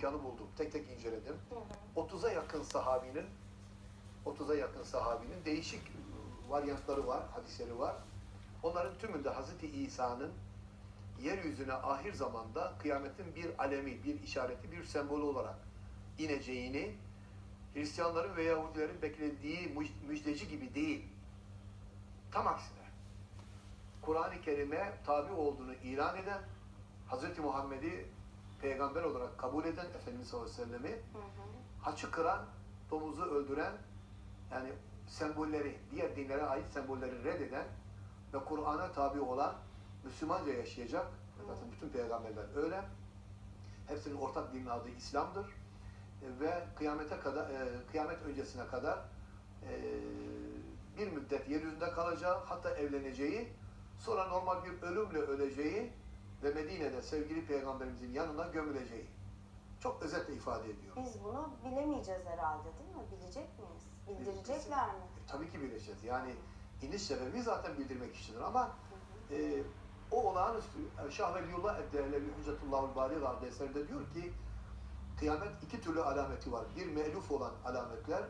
imkanı buldum. Tek tek inceledim. Hı hı. 30'a yakın sahabinin 30'a yakın sahabinin değişik varyantları var, hadisleri var. Onların tümünde Hazreti İsa'nın yeryüzüne ahir zamanda kıyametin bir alemi, bir işareti, bir sembolü olarak ineceğini Hristiyanların ve Yahudilerin beklediği müj- müjdeci gibi değil. Tam aksine. Kur'an-ı Kerim'e tabi olduğunu ilan eden, Hz. Muhammed'i peygamber olarak kabul eden Efendimiz sallallahu aleyhi ve sellem'i Hı hı. haçı kıran, domuzu öldüren, yani sembolleri, diğer dinlere ait sembolleri reddeden ve Kur'an'a tabi olan, Müslümanca yaşayacak, zaten bütün peygamberler öyle, hepsinin ortak dinin adı İslam'dır. E, ve kıyamete kadar, e, kıyamet öncesine kadar e, bir müddet yeryüzünde kalacağı, hatta evleneceği, sonra normal bir ölümle öleceği ve Medine'de sevgili peygamberimizin yanına gömüleceği. Çok özetle ifade ediyor. Biz bunu bilemeyeceğiz herhalde değil mi? Bilecek miyiz? Bildirecekler mi? E, tabii ki bileceğiz. Yani iniş sebebi zaten bildirmek içindir ama Hı hı. e, o olağanüstü Şah Veliyullah Eddehlevi Hüccetullahul Bari adlı eserinde diyor ki kıyamet iki türlü alameti var. Bir meluf olan alametler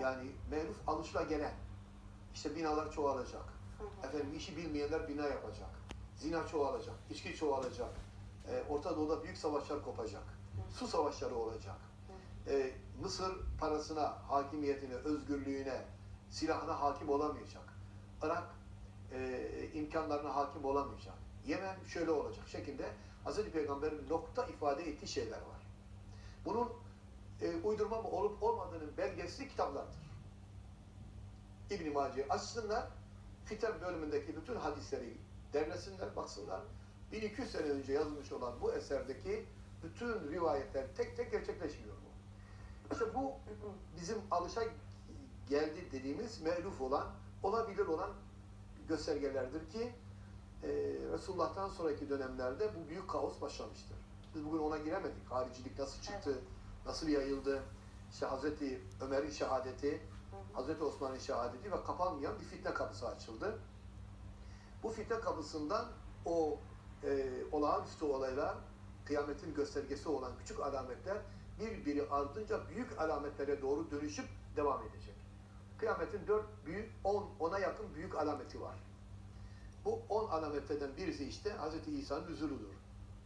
yani meluf alışılagelen. İşte binalar çoğalacak. Hı hı. Efendim işi bilmeyenler bina yapacak. Zina çoğalacak, içki çoğalacak. E, Orta Doğu'da büyük savaşlar kopacak. Su savaşları olacak. E, Mısır parasına, hakimiyetine, özgürlüğüne, silahına hakim olamayacak. Irak e, imkanlarına hakim olamayacak. Yemen şöyle olacak şeklinde Hz. Peygamber'in nokta ifade ettiği şeyler var. Bunun e, uydurma mı olup olmadığının belgesi kitaplardır. İbn-i Mace'yi açsınlar, Fitan bölümündeki bütün hadisleri derlesinler, baksınlar. 1200 sene önce yazılmış olan bu eserdeki bütün rivayetler tek tek gerçekleşmiyor bu. İşte bu bizim alışa geldi dediğimiz meluf olan, olabilir olan göstergelerdir ki e, Resulullah'tan sonraki dönemlerde bu büyük kaos başlamıştır. Biz bugün ona giremedik. Haricilik nasıl çıktı, nasıl yayıldı, işte Hazreti Ömer'in şehadeti. Hazreti Osman'ın şehadeti ve kapanmayan bir fitne kapısı açıldı. Bu fitne kapısından o e, olağanüstü olaylar, kıyametin göstergesi olan küçük alametler birbiri ardınca büyük alametlere doğru dönüşüp devam edecek. Kıyametin dört büyük, on, ona yakın büyük alameti var. Bu on alametlerden birisi işte Hz. İsa'nın nüzuludur.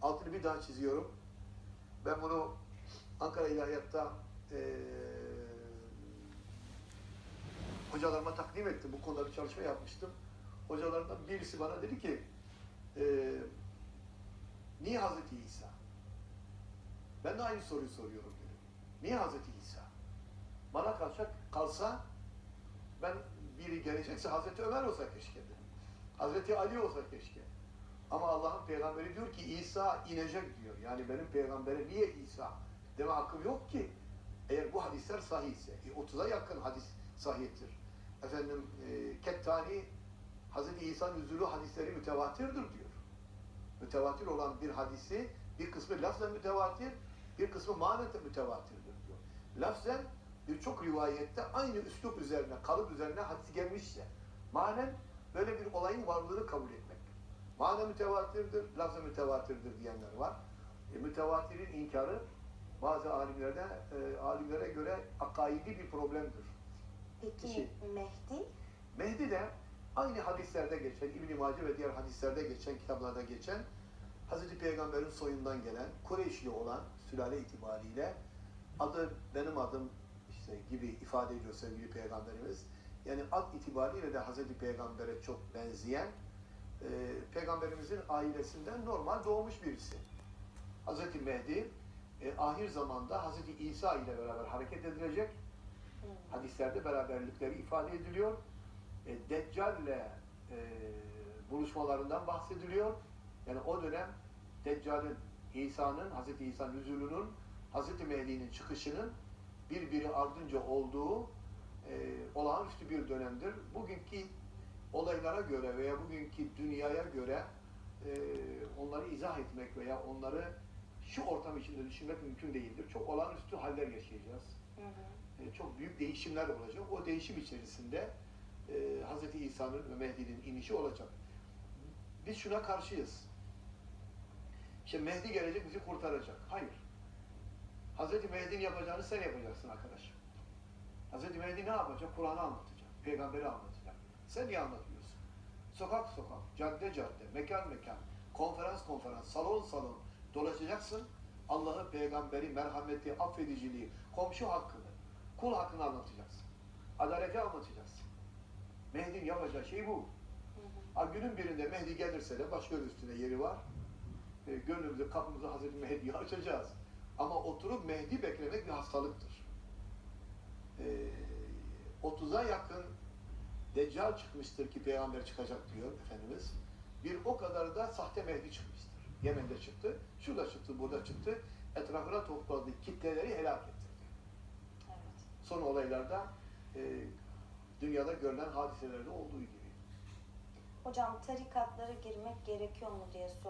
Altını bir daha çiziyorum. Ben bunu Ankara İlahiyat'ta eee hocalarıma takdim ettim. Bu konuda bir çalışma yapmıştım. Hocalarından birisi bana dedi ki eee niye Hazreti İsa? Ben de aynı soruyu soruyorum dedim. Niye Hazreti İsa? Bana kalacak, kalsa ben biri gelecekse Hazreti Ömer olsa keşke dedim. Hazreti Ali olsa keşke. Ama Allah'ın peygamberi diyor ki İsa inecek diyor. Yani benim peygambere niye İsa deme hakkım yok ki. Eğer bu hadisler sahihse. E, 30'a yakın hadis sahihtir. Efendim e, Kettani Hazreti İsa nüzulü hadisleri mütevatirdir diyor. Mütevatir olan bir hadisi bir kısmı lafzen mütevatir, bir kısmı manen de mütevatirdir diyor. Lafzen birçok rivayette aynı üslup üzerine, kalıp üzerine hadis gelmişse, manen böyle bir olayın varlığını kabul etmek. Manen mütevatirdir, lafzen mütevatirdir diyenler var. E, mütevatirin inkarı bazı alimlerde, e, alimlere göre akaidi bir problemdir. Peki. Mehdi? Mehdi de aynı hadislerde geçen, İbn-i Mace ve diğer hadislerde geçen, kitaplarda geçen Hazreti Peygamber'in soyundan gelen, Kureyşli olan sülale itibariyle adı benim adım işte gibi ifade ediyor sevgili Peygamberimiz. Yani ad itibariyle de Hazreti Peygamber'e çok benzeyen e, Peygamberimizin ailesinden normal doğmuş birisi. Hazreti Mehdi e, ahir zamanda Hazreti İsa ile beraber hareket edilecek hadislerde beraberlikleri ifade ediliyor. E, Deccal ile e, buluşmalarından bahsediliyor. Yani o dönem Deccal'in, İsa'nın, Hz. İsa nüzulünün, Hz. Mehdi'nin çıkışının birbiri ardınca olduğu e, olağanüstü bir dönemdir. Bugünkü olaylara göre veya bugünkü dünyaya göre e, onları izah etmek veya onları şu ortam içinde düşünmek mümkün değildir. Çok olağanüstü haller yaşayacağız Hı hı. e, çok büyük değişimler olacak. O değişim içerisinde e, Hz. İsa'nın ve Mehdi'nin inişi olacak. Biz şuna karşıyız. İşte Mehdi gelecek bizi kurtaracak. Hayır. Hazreti Mehdi'nin yapacağını sen yapacaksın arkadaş. Hazreti Mehdi ne yapacak? Kur'an'ı anlatacak. Peygamberi anlatacak. Sen niye anlatmıyorsun? Sokak sokak, cadde cadde, mekan mekan, konferans konferans, salon salon dolaşacaksın. Allah'ı, peygamberi, merhameti, affediciliği, komşu hakkını, kul hakkını anlatacaksın. Adaleti anlatacaksın. Mehdi'nin yapacağı şey bu. Hı hı. Ha, günün birinde Mehdi gelirse de başörtü üstüne yeri var. E, gönlümüzde kapımızda Hazreti Mehdi'yi açacağız. Ama oturup Mehdi beklemek bir hastalıktır. E, 30'a yakın Deccal çıkmıştır ki peygamber çıkacak diyor Efendimiz. Bir o kadar da sahte Mehdi çıkmıştır. Yemen'de çıktı, şurada çıktı, burada çıktı. Etrafına topladığı kitleleri helak ettirdi. Evet. Son olaylarda e, dünyada görülen hadiselerde olduğu gibi. Hocam tarikatlara girmek gerekiyor mu diye sor.